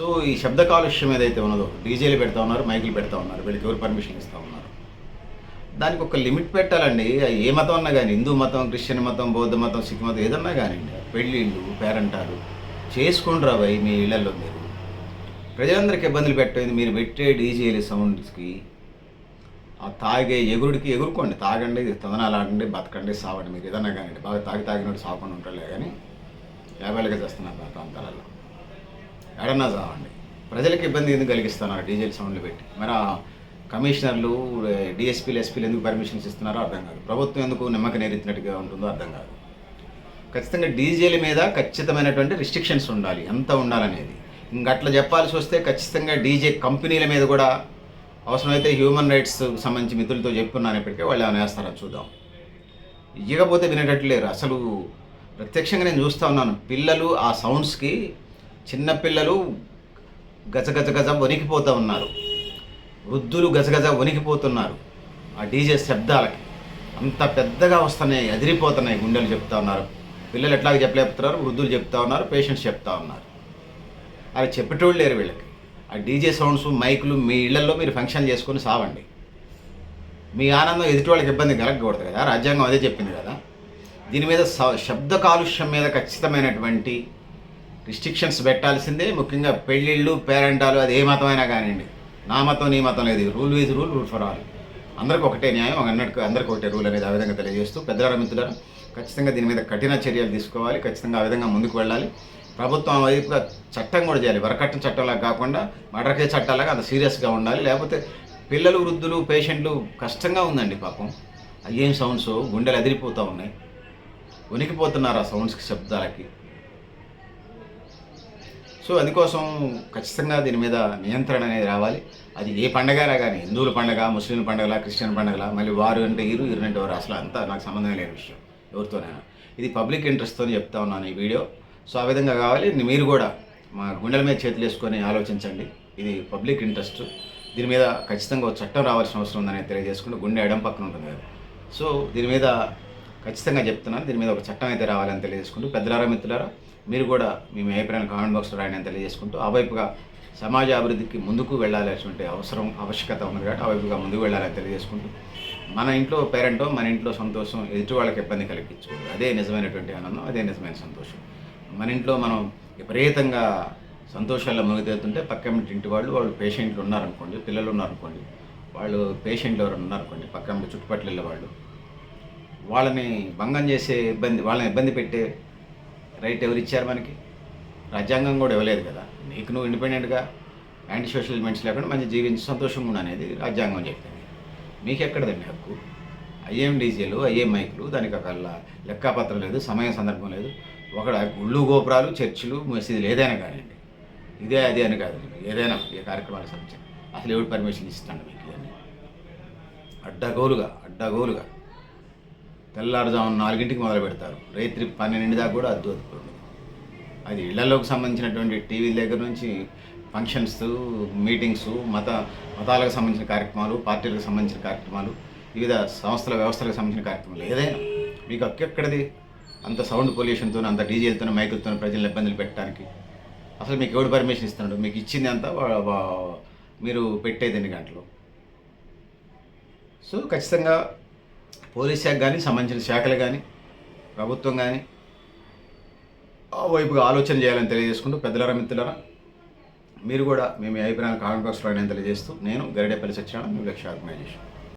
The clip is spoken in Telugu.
సో ఈ శబ్ద కాలుష్యం ఏదైతే ఉన్నదో డీజేలు పెడతా ఉన్నారు మైకులు పెడతా ఉన్నారు వీళ్ళకి ఎవరు పర్మిషన్ ఇస్తూ ఉన్నారు? దానికి ఒక లిమిట్ పెట్టాలండి. ఏ మతం అన్నా కానీ హిందూ మతం క్రిస్టియన్ మతం బౌద్ధ మతం సిక్ మతం ఏదన్నా కానివ్వండి పెళ్ళిళ్ళు పేరంటాలు చేసుకోండి రాబాయి మీ ఇళ్ళలో మీరు. ప్రజలందరికీ ఇబ్బందులు పెట్టేది మీరు పెట్టే డీజేలు సౌండ్స్కి ఆ తాగే ఎగురుడికి ఎగురుకోండి. తాగండి తదనాలు ఆడండి బతకండి సావండి. మీరు ఏదన్నా కానివ్వండి బాగా తాగి తాగినట్టు సావకుండా ఉంటారులే కానీ యాభైలుగా చేస్తున్నారు ప్రాంతాలలో. ఎడన్నా చావండి ప్రజలకు ఇబ్బంది ఎందుకు కలిగిస్తున్నారు డీజిల్ సౌండ్లు పెట్టి? మరి ఆ కమిషనర్లు డిఎస్పీలు ఎస్పీలు ఎందుకు పర్మిషన్స్ ఇస్తున్నారో అర్థం కాదు. ప్రభుత్వం ఎందుకు నిమ్మక నేరెత్తినట్టుగా ఉంటుందో అర్థం కాదు. ఖచ్చితంగా డీజేల మీద ఖచ్చితమైనటువంటి రిస్ట్రిక్షన్స్ ఉండాలి. ఎంత ఉండాలనేది. ఇంకట్లా చెప్పాల్సి వస్తే ఖచ్చితంగా డీజే కంపెనీల మీద కూడా అవసరమైతే హ్యూమన్ రైట్స్ సంబంధించి మిత్రులతో చెప్పుకున్నాను ఇప్పటికే వాళ్ళు ఏమైనా వేస్తారో చూద్దాం. ఇవ్వకపోతే వినేటట్లేరు అసలు ప్రత్యక్షంగా నేను చూస్తూ ఉన్నాను. పిల్లలు ఆ సౌండ్స్కి చిన్నపిల్లలు గజగజ గజ వణికిపోతూ ఉన్నారు. వృద్ధులు గజగజ వణికిపోతున్నారు. ఆ డీజే శబ్దాలకి అంత పెద్దగా వస్తున్నాయి అదిరిపోతున్నాయి గుండెలు చెప్తా ఉన్నారు. పిల్లలు ఎట్లాగ చెప్పలేపుతున్నారు వృద్ధులు చెప్తా ఉన్నారు పేషెంట్స్ చెప్తా ఉన్నారు. అది చెప్పేటోళ్ళు లేరు వీళ్ళకి. ఆ డీజే సౌండ్స్ మైకులు మీ ఇళ్ళలో మీరు ఫంక్షన్ చేసుకొని సావండి. మీ ఆనందం ఎదుటి వాళ్ళకి ఇబ్బంది కలగకూడదు కదా. రాజ్యాంగం అదే చెప్పింది కదా. దీని మీద స- శబ్ద కాలుష్యం మీద ఖచ్చితమైనటువంటి రిస్ట్రిక్షన్స్ పెట్టాల్సిందే. ముఖ్యంగా పెళ్ళిళ్ళు పేరెంటాలు అది ఏ మతమైనా కానివ్వండి. నా మతం నీ మతం లేదు. Rule is rule rule for all. అందరికి ఒకటే న్యాయం అన్నట్టు అందరికి ఒకటే రూల్ అనేది ఆ విధంగా తెలియజేస్తూ పెద్దల మిత్రులను ఖచ్చితంగా దీని మీద కఠిన చర్యలు తీసుకోవాలి. ఖచ్చితంగా ఆ విధంగా ముందుకు వెళ్ళాలి. ప్రభుత్వం ఆ వైపుగా చట్టం కూడా చేయాలి. వరకట్న చట్టంలా కాకుండా మడరకే కేసు చట్టాలాగా అంత సీరియస్గా ఉండాలి. లేకపోతే పిల్లలు వృద్ధులు పేషెంట్లు కష్టంగా ఉందండి పాపం. అయ్యేం సౌండ్స్? గుండెలు అదిరిపోతూ ఉన్నాయి. ఉనికిపోతున్నారు ఆ సౌండ్స్కి శబ్దాలకి. సో అందుకోసం ఖచ్చితంగా దీని మీద నియంత్రణ అనేది రావాలి. అది ఏ పండగైనా కానీ హిందువుల పండగ ముస్లింల పండగల క్రిస్టియన్ పండగల మళ్ళీ వారు అంటే ఇరు ఇరు అంటే వారు అసలు అంతా నాకు సంబంధం లేని విషయం ఎవరితోనైనా. ఇది పబ్లిక్ ఇంట్రెస్ట్తో చెప్తా ఉన్నాను ఈ వీడియో. సో ఆ విధంగా కావాలి. మీరు కూడా మా గుండెల మీద చేతులు వేసుకొని ఆలోచించండి. ఇది పబ్లిక్ ఇంట్రెస్ట్. దీని మీద ఖచ్చితంగా చట్టం రావాల్సిన అవసరం ఉందని తెలియజేసుకుంటూ గుండె ఎడం పక్కన ఉంటుంది కదా. సో దీని మీద ఖచ్చితంగా చెప్తున్నాను. దీని మీద ఒక చట్టం అయితే రావాలని తెలియజేసుకుంటూ పెద్దలారా మిత్రులారా మీరు కూడా మీ మీ కామెంట్ బాక్స్లో రాయని తెలియజేసుకుంటూ ఆ వైపుగా సమాజ అభివృద్ధికి ముందుకు వెళ్ళాల్సినటువంటి అవసరం ఆవశ్యకత ఉంది కాబట్టి ఆ వైపుగా ముందుకు వెళ్ళాలని తెలియజేసుకుంటూ మన ఇంట్లో పేరెంటో మన ఇంట్లో సంతోషం ఎదుటి వాళ్ళకి ఇబ్బంది కలిగించకూడదు. అదే నిజమైనటువంటి ఆనందం అదే నిజమైన సంతోషం. మన ఇంట్లో మనం విపరీతంగా సంతోషాల్లో మునిగితేతుంటే పక్క ఇంటి వాళ్ళు వాళ్ళు పేషెంట్లు ఉన్నారనుకోండి పిల్లలు ఉన్నారనుకోండి వాళ్ళు పేషెంట్లు ఎవరు ఉన్నారనుకోండి పక్క చుట్టుపక్కల వాళ్ళు వాళ్ళని భంగం చేసే ఇబ్బంది వాళ్ళని ఇబ్బంది పెట్టే రైట్ ఎవరు ఇచ్చారు మనకి? రాజ్యాంగం కూడా ఇవ్వలేదు కదా. నీకు నువ్వు ఇండిపెండెంట్గా యాంటీ సోషల్ ఎలిమెంట్స్ లేకుండా మంచి జీవించి సంతోషంగా ఉండు అనేది రాజ్యాంగం చెప్తుంది. మీకు ఎక్కడదండి హక్కు? ఐఏం డీజేలు ఐఏం మైకులు దానికి ఒక లెక్కాపత్రం లేదు సమయం సందర్భం లేదు. ఒకడ గుళ్ళు గోపురాలు చర్చిలు మసీదులు ఏదైనా కానివ్వండి. ఇదే అదే అని కాదు. ఏదైనా ఏ కార్యక్రమాలకు సంబంధించి. అసలు ఎవడు పర్మిషన్ ఇస్తాను మీకు ఇవన్నీ? అడ్డగోలుగా అడ్డగోలుగా. తెల్లారుజామున నాలుగింటికి మొదలు పెడతారు. రైత్రి పన్నెండు దాకా కూడా అద్దు అద్దుకోండి అది ఇళ్ళలోకి సంబంధించినటువంటి టీవీ దగ్గర నుంచి ఫంక్షన్స్ మీటింగ్స్ మత మతాలకు సంబంధించిన కార్యక్రమాలు పార్టీలకు సంబంధించిన కార్యక్రమాలు వివిధ సంస్థల వ్యవస్థలకు సంబంధించిన కార్యక్రమాలు ఏదైనా. మీకు అక్కెక్కడిది అంత సౌండ్ పొల్యూషన్తో అంత డీజేలతో మైకులతో ప్రజలను ఇబ్బందులు పెట్టడానికి అసలు మీకు ఎవడు పర్మిషన్ ఇస్తున్నాడు? మీకు ఇచ్చింది అంతా మీరు పెట్టేది ఎన్ని గంటలు? సో ఖచ్చితంగా పోలీస్ శాఖ కానీ సంబంధించిన శాఖలు కానీ ప్రభుత్వం కానీ ఆ వైపుగా ఆలోచన చేయాలని తెలియజేసుకుంటూ పెద్దలరా మిత్రులరా మీరు కూడా మేము మీ అభిప్రాయాలు కామెంట్ బాక్స్లో అయినా తెలియజేస్తూ నేను గరిడేపల్లి సత్యనారాయణ మీ లక్ష్యాత్మక